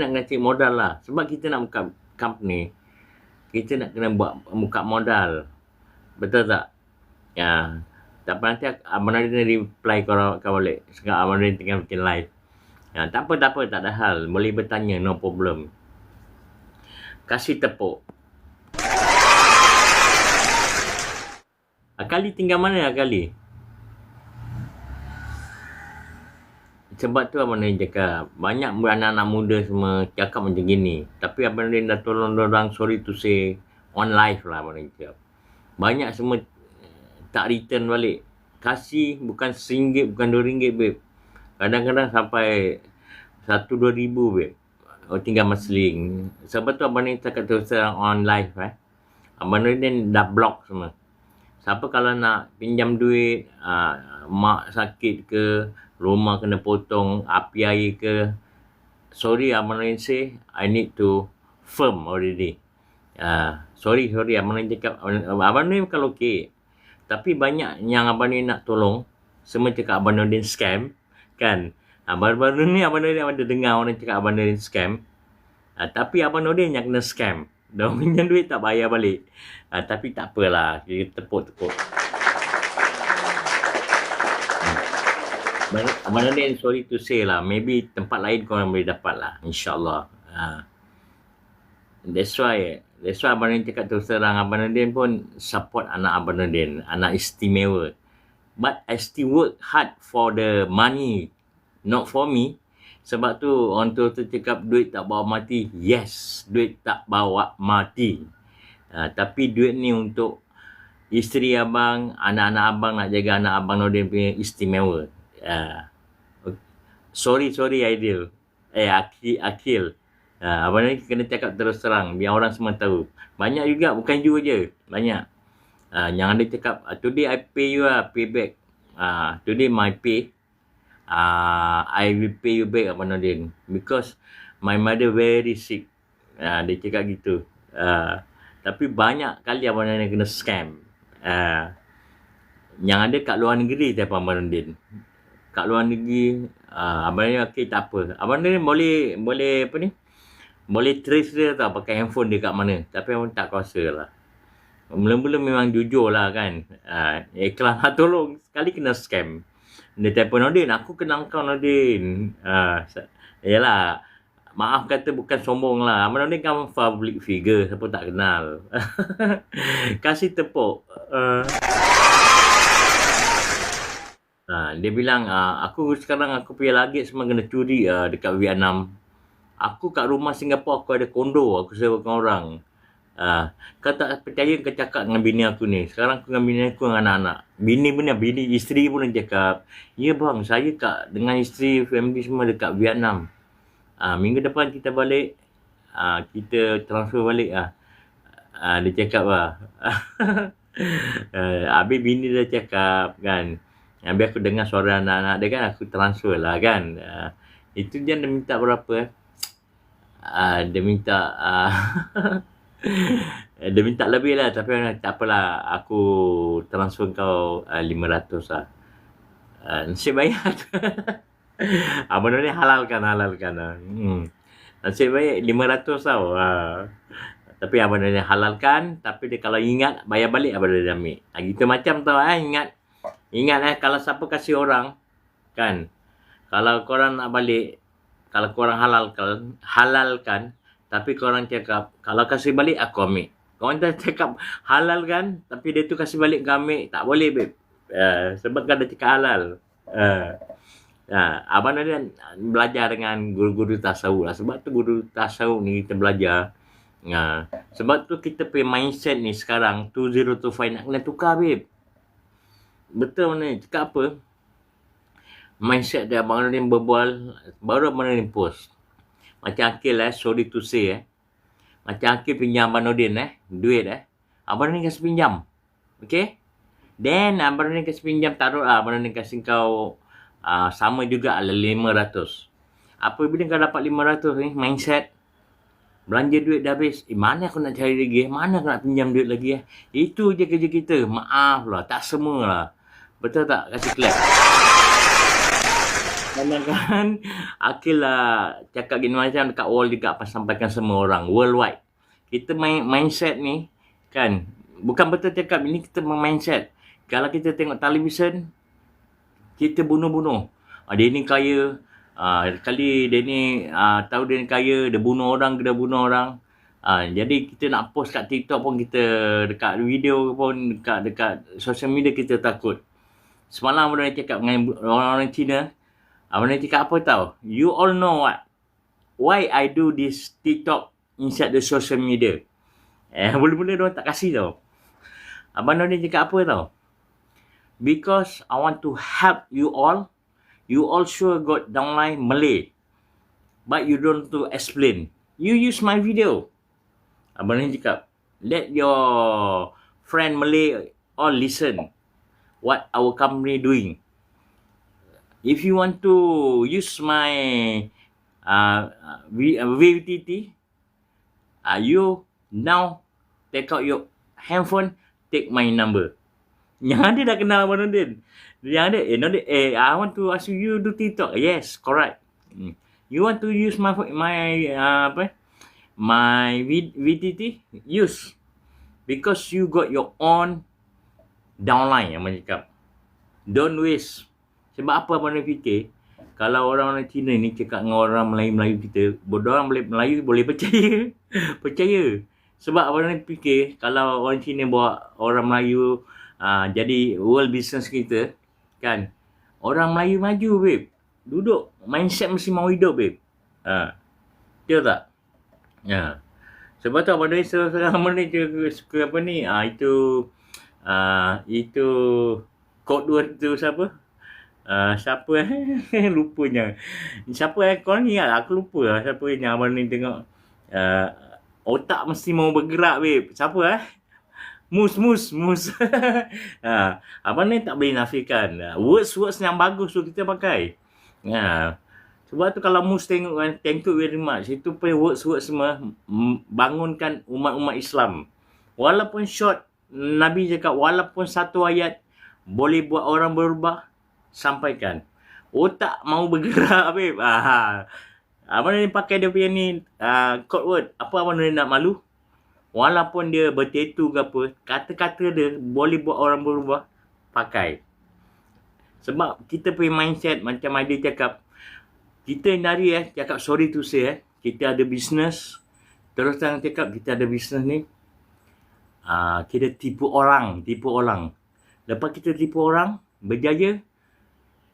nak cek modal lah. Sebab kita nak buka company, kita nak kena buat buka modal. Betul tak? Ya. Tak apa nanti Abang Nadine reply kau kau balik. Sekarang Abang Nadine tengah bikin live. Ya, tak apa, tak apa, tak ada hal. Boleh bertanya, no problem. Kasih tepuk. Akali tinggal mana Akali? Sebab tu Abang Nadine cakap, banyak anak-anak muda semua cakap macam gini. Tapi Abang Nadine dah tolong orang sorry to say, on live lah Abang Nadine cakap. Banyak semua tak return balik. Kasih bukan RM1, bukan RM2, babe. Kadang-kadang sampai RM1-2 ribu, babe. Oh, tinggal masling. Sebab tu Abang ni cakap terus terang on live, eh. Abang ni dah block semua. Siapa kalau nak pinjam duit, uh, mak sakit ke, rumah kena potong, api air ke, sorry Abang Rin say, I need to firm already. Uh, sorry, sorry Abang Rin cakap, Abang Rin kalau okey. Tapi banyak yang Abang Rin nak tolong, semua cakap Abang Rin scam, kan? Ha, baru-baru ni Abang Nordin ada dengar orang cakap Abang Nordin scam. Ha, tapi Abang Nordin yang kena scam. Dia pinjam duit tak bayar balik. Ha, tapi tak apalah. Kita tepuk-tepuk. Abang Nordin sorry to say lah. Maybe tempat lain korang boleh dapat lah. InsyaAllah. Ha. That's why. That's why Abang Nordin cakap terus terang. Abang Nordin pun support anak Abang Nordin. Anak istimewa. But I still work hard for the money not for me. Sebab tu orang tu cakap duit tak bawa mati. Yes, duit tak bawa mati. Uh, tapi duit ni untuk isteri abang, anak-anak abang nak jaga anak abang Nordin punya istimewa. Uh, sorry, sorry Aidil. Eh, Akil. Akil. Uh, abang ni kena cakap terus terang. Biar orang semua tahu. Banyak juga, bukan you je. Banyak. Uh, yang ada cakap, today I pay you lah, pay back. Uh, today my pay uh, I will pay you back Abang Nordin because my mother very sick. Uh, dia cakap gitu. Uh, tapi banyak kali Abang Nordin kena scam. Uh, yang ada kat luar negeri tu Abang Nordin. Kat luar negeri, uh, Abang Nordin okey tak apa. Abang Nordin boleh, boleh apa ni? Boleh trace dia tau pakai handphone dia kat mana. Tapi Abang tak kuasa lah. Mula-mula memang jujur lah kan. Uh, ikhlas lah tolong. Sekali kena scam. Dia telefon Nordin, aku kenal kau Nordin. Ha, yalah, maaf kata bukan sombong lah. Abang Nordin kan public figure, siapa tak kenal. Kasih tepuk. Uh, ha, dia bilang, uh, aku sekarang aku punya lagi semua kena curi uh, dekat Vietnam. Aku kat rumah Singapura, aku ada kondo, aku sewakan orang. Ha, kau tak percaya kau cakap dengan bini aku ni. Sekarang aku dengan bini aku dengan anak-anak. Bini pun ni, bini isteri pun dia cakap. Ya bang, saya kat dengan isteri, family semua dekat Vietnam. Ha, minggu depan kita balik. Ha, kita transfer balik lah. Ha, dia cakap lah. ha, habis bini dia cakap kan. Habis aku dengar suara anak-anak dia kan, aku transfer lah kan. Ha, itu dia dia minta berapa eh. Ha, dia minta... Uh, dia minta lebih lah tapi tak apalah aku transfer kau uh, 500 lah uh, nasib baik abang ni halalkan halalkan uh. hmm. nasib baik 500 tau uh. tapi abang ni halalkan tapi dia kalau ingat bayar balik abang ni ambil uh, gitu macam tau eh ingat ingat eh kalau siapa kasih orang kan kalau korang nak balik kalau korang halalkan halalkan tapi korang cakap, kalau kasih balik, aku ambil. Korang tak cakap halal kan, tapi dia tu kasih balik kau ambil. Tak boleh, babe. Uh, sebab kan dia cakap halal. Uh, uh, abang dia belajar dengan guru-guru tasawuf lah. Sebab tu guru tasawuf ni kita belajar. Uh, sebab tu kita punya mindset ni sekarang, 2025 nak kena tukar, babe. Betul ni, cakap apa? Mindset dia abang ni berbual, baru abang ni post. Macam Akil eh, sorry to say eh. Macam Akil pinjam Abang Nordin eh, duit eh. Abang Nordin kasi pinjam. Okay? Then Abang Nordin kasi pinjam, taruh lah Abang Nordin kasi kau uh, sama juga lah RM500. Apabila kau dapat RM500 ni, mindset, belanja duit dah habis. Eh, mana aku nak cari lagi eh? Mana aku nak pinjam duit lagi eh? Itu je kerja kita. Maaf lah, tak semua lah. Betul tak? Kasih clap. Kadang-kadang Akil lah cakap gini macam dekat wall juga apa sampaikan semua orang worldwide. Kita main mindset ni kan bukan betul cakap ini kita mindset. Kalau kita tengok televisyen kita bunuh-bunuh. Ah, dia ni kaya. Ah, kali dia ni ah, tahu dia ni kaya, dia bunuh orang, dia bunuh orang. Ah, jadi kita nak post kat TikTok pun kita dekat video pun dekat dekat social media kita takut. Semalam orang cakap dengan orang-orang Cina, Abang nak cakap apa tau? You all know what? Why I do this TikTok inside the social media? Eh, mula-mula dia tak kasih tau. Abang Noni cakap apa tau? Because I want to help you all. You all sure got downline Malay. But you don't to explain. You use my video. Abang Noni cakap, let your friend Malay all listen what our company doing if you want to use my uh, v, uh, VTT, uh, you now take out your handphone, take my number. Yang ada dah kenal Abang Nordin. Yang ada, eh, Nordin, eh, I want to ask you, do TikTok. Yes, correct. Hmm. You want to use my, my, uh, apa, my VTT? Use. Because you got your own downline, yang cakap. Don't waste sebab apa Noy fikir, kalau orang-orang Cina ni cakap dengan orang Melayu-Melayu kita, bodoh orang Melayu boleh percaya. percaya. Sebab abang Noy fikir, kalau orang Cina bawa orang Melayu uh, jadi world business kita, kan, orang Melayu maju, babe. Duduk, mindset mesti mau hidup, babe. Ha. Betul tak? Ya. Sebab tu abang Noy sekarang ni suka apa ni, uh, itu, uh, itu, kod dua tu siapa? Uh, siapa eh? Lupanya. Siapa eh kau ni? Lah aku lupa lah siapa yang abang ni tengok. Uh, otak mesti mau bergerak babe. Siapa eh? Mus mus mus. Uh, abang ni tak boleh nafikan. Uh, words words yang bagus tu kita pakai. Uh, sebab tu kalau mus tengok kan thank you very much. Itu pun words words semua bangunkan umat-umat Islam. Walaupun short Nabi cakap walaupun satu ayat boleh buat orang berubah sampaikan. Otak mau bergerak, Habib. Ah. Abang ni pakai dia punya ni uh, code word. Apa abang ni nak malu? Walaupun dia bertetu ke apa, kata-kata dia boleh buat orang berubah, pakai. Sebab kita punya mindset macam ada cakap, kita ni hari eh, cakap sorry to say eh, kita ada business, terus terang cakap kita ada business ni, uh, kita tipu orang, tipu orang. Lepas kita tipu orang, berjaya,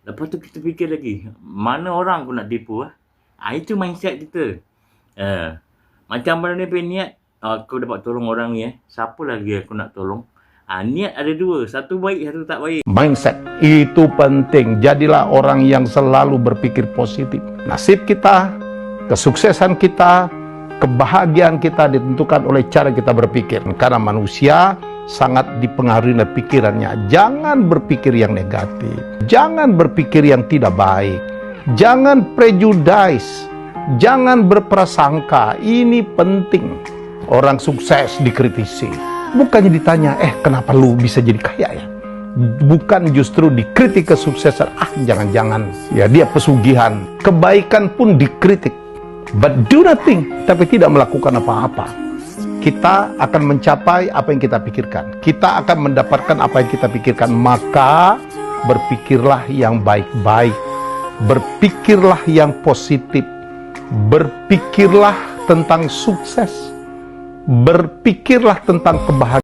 Lepas tu kita fikir lagi, mana orang aku nak tipu ah? Ha, itu mindset kita. Uh, macam mana ni niat, aku dapat tolong orang ni eh. Siapa lagi aku nak tolong? Ha, niat ada dua, satu baik, satu tak baik. Mindset itu penting. Jadilah orang yang selalu berpikir positif. Nasib kita, kesuksesan kita, kebahagiaan kita ditentukan oleh cara kita berpikir. Karena manusia sangat dipengaruhi oleh pikirannya. Jangan berpikir yang negatif. Jangan berpikir yang tidak baik. Jangan prejudice. Jangan berprasangka. Ini penting. Orang sukses dikritisi. Bukannya ditanya, eh kenapa lu bisa jadi kaya ya? Bukan justru dikritik kesuksesan. Ah jangan-jangan. Ya dia pesugihan. Kebaikan pun dikritik. But do nothing. Tapi tidak melakukan apa-apa kita akan mencapai apa yang kita pikirkan. Kita akan mendapatkan apa yang kita pikirkan. Maka berpikirlah yang baik-baik. Berpikirlah yang positif. Berpikirlah tentang sukses. Berpikirlah tentang kebahagiaan.